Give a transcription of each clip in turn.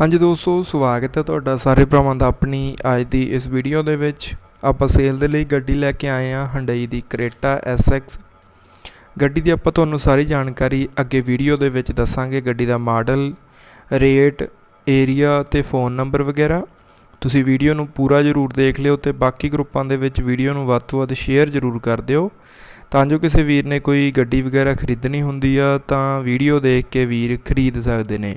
ਹਾਂਜੀ ਦੋਸਤੋ, ਸਵਾਗਤ ਹੈ ਤੁਹਾਡਾ ਸਾਰੇ ਭਰਾਵਾਂ ਦਾ ਆਪਣੀ ਅੱਜ ਦੀ ਇਸ ਵੀਡੀਓ ਦੇ ਵਿੱਚ। ਆਪਾਂ ਸੇਲ ਦੇ ਲਈ ਗੱਡੀ ਲੈ ਕੇ ਆਏ ਹਾਂ ਹੰਡਈ ਦੀ ਕਰੇਟਾ SX ਗੱਡੀ ਦੀ ਆਪਾਂ ਤੁਹਾਨੂੰ ਸਾਰੀ ਜਾਣਕਾਰੀ ਅੱਗੇ ਵੀਡੀਓ ਦੇ ਵਿੱਚ ਦੱਸਾਂਗੇ, ਗੱਡੀ ਦਾ ਮਾਡਲ ਰੇਟ ਏਰੀਆ ਤੇ ਫੋਨ ਨੰਬਰ ਵਗੈਰਾ। ਤੁਸੀਂ ਵੀਡੀਓ ਨੂੰ ਪੂਰਾ ਜ਼ਰੂਰ ਦੇਖ ਲਿਓ ਤੇ ਬਾਕੀ ਗਰੁੱਪਾਂ ਦੇ ਵਿੱਚ ਵੀਡੀਓ ਨੂੰ ਵੱਧ ਤੋਂ ਵੱਧ ਸ਼ੇਅਰ ਜ਼ਰੂਰ ਕਰ ਦਿਓ। ਤਾਂ ਜੋ ਕਿਸੇ ਵੀਰ ਨੇ ਕੋਈ ਗੱਡੀ ਵਗੈਰਾ ਖਰੀਦਣੀ ਹੁੰਦੀ ਆ, ਤਾਂ ਵੀਡੀਓ ਦੇਖ ਕੇ ਵੀਰ ਖਰੀਦ ਸਕਦੇ ਨੇ।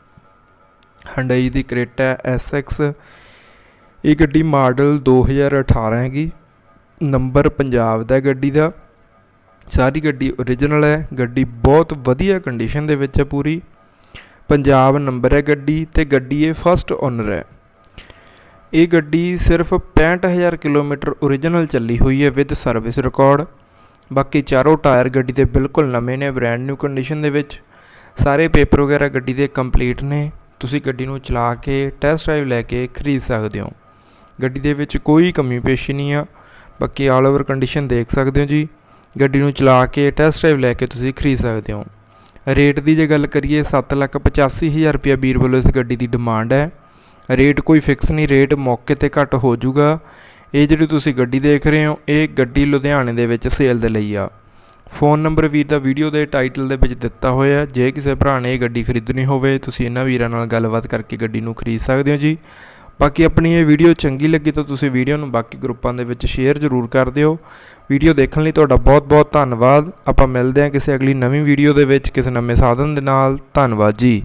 ਹੰਡਈ ਦੀ ਕਰੇਟਾ SX ਇਹ ਗੱਡੀ ਮਾਡਲ 2018 ਹੈਗੀ। ਨੰਬਰ ਪੰਜਾਬ ਦਾ ਗੱਡੀ ਦਾ। ਸਾਰੀ ਗੱਡੀ ਓਰੀਜਨਲ ਹੈ। ਗੱਡੀ ਬਹੁਤ ਵਧੀਆ ਕੰਡੀਸ਼ਨ ਦੇ ਵਿੱਚ ਹੈ ਪੂਰੀ। ਪੰਜਾਬ ਨੰਬਰ ਹੈ ਗੱਡੀ ਤੇ ਗੱਡੀ ਇਹ ਫਸਟ ਓਨਰ ਹੈ। ਇਹ ਗੱਡੀ ਸਿਰਫ 65000 ਕਿਲੋਮੀਟਰ ਓਰੀਜਨਲ ਚੱਲੀ ਹੋਈ ਹੈ ਵਿਦ ਸਰਵਿਸ ਰਿਕਾਰਡ ਬਾਕੀ ਚਾਰੋਂ ਟਾਇਰ ਗੱਡੀ ਦੇ ਬਿਲਕੁਲ ਨਵੇਂ ਨੇ ਬ੍ਰੈਂਡ ਨਿਊ ਕੰਡੀਸ਼ਨ ਦੇ ਵਿੱਚ। ਸਾਰੇ ਪੇਪਰ ਵਗੈਰਾ ਗੱਡੀ ਦੇ ਕੰਪਲੀਟ ਨੇ। ਤੁਸੀਂ ਗੱਡੀ ਨੂੰ ਚਲਾ ਕੇ ਟੈਸਟ ਡਰਾਈਵ ਲੈ ਕੇ ਖਰੀਦ ਸਕਦੇ ਹੋ। ਗੱਡੀ ਦੇ ਵਿੱਚ ਕੋਈ ਕਮੀ ਪੇਸ਼ੀ ਨਹੀਂ ਆ। ਬਾਕੀ ਆਲ ਓਵਰ ਕੰਡੀਸ਼ਨ ਦੇਖ ਸਕਦੇ ਹੋ ਜੀ। ਗੱਡੀ ਨੂੰ ਚਲਾ ਕੇ ਟੈਸਟ ਡਰਾਈਵ ਲੈ ਕੇ ਤੁਸੀਂ ਖਰੀਦ ਸਕਦੇ ਹੋ। ਰੇਟ ਦੀ ਜੇ ਗੱਲ ਕਰੀਏ 785000 ਰੁਪਏ ਵੀਰ ਵੱਲੋਂ ਇਸ ਗੱਡੀ ਦੀ ਡਿਮਾਂਡ ਹੈ। ਰੇਟ ਕੋਈ ਫਿਕਸ ਨਹੀਂ, ਰੇਟ ਮੌਕੇ ਤੇ ਘੱਟ ਹੋ ਜਾਊਗਾ। ਇਹ ਜਿਹੜੀ ਤੁਸੀਂ ਗੱਡੀ ਦੇਖ ਰਹੇ ਹੋ, ਇਹ ਗੱਡੀ ਲੁਧਿਆਣੇ ਦੇ ਵਿੱਚ ਸੇਲ ਦੇ ਲਈ ਆ। ਫੋਨ ਨੰਬਰ ਵੀਰ ਦਾ ਵੀਡੀਓ ਦੇ ਟਾਈਟਲ ਦੇ ਵਿੱਚ ਦਿੱਤਾ ਹੋਇਆ ਜੇ ਕਿਸੇ ਭਰਾ ਨੇ ਇਹ ਗੱਡੀ ਖਰੀਦਣੀ ਹੋਵੇ, ਤੁਸੀਂ ਇਹਨਾਂ ਵੀਰਾਂ ਨਾਲ ਗੱਲਬਾਤ ਕਰਕੇ ਗੱਡੀ ਨੂੰ ਖਰੀਦ ਸਕਦੇ ਹੋ ਜੀ। ਬਾਕੀ ਆਪਣੀ ਇਹ ਵੀਡੀਓ ਚੰਗੀ ਲੱਗੀ ਤਾਂ ਤੁਸੀਂ ਵੀਡੀਓ ਨੂੰ ਬਾਕੀ ਗਰੁੱਪਾਂ ਦੇ ਵਿੱਚ ਸ਼ੇਅਰ ਜ਼ਰੂਰ ਕਰ ਦਿਓ। ਵੀਡੀਓ ਦੇਖਣ ਲਈ ਤੁਹਾਡਾ ਬਹੁਤ-ਬਹੁਤ ਧੰਨਵਾਦ। ਆਪਾਂ ਮਿਲਦੇ ਹਾਂ ਕਿਸੇ ਅਗਲੀ ਨਵੀਂ ਵੀਡੀਓ ਦੇ ਵਿੱਚ ਕਿਸੇ ਨਵੇਂ ਸਾਧਨ ਦੇ ਨਾਲ। ਧੰਨਵਾਦ ਜੀ।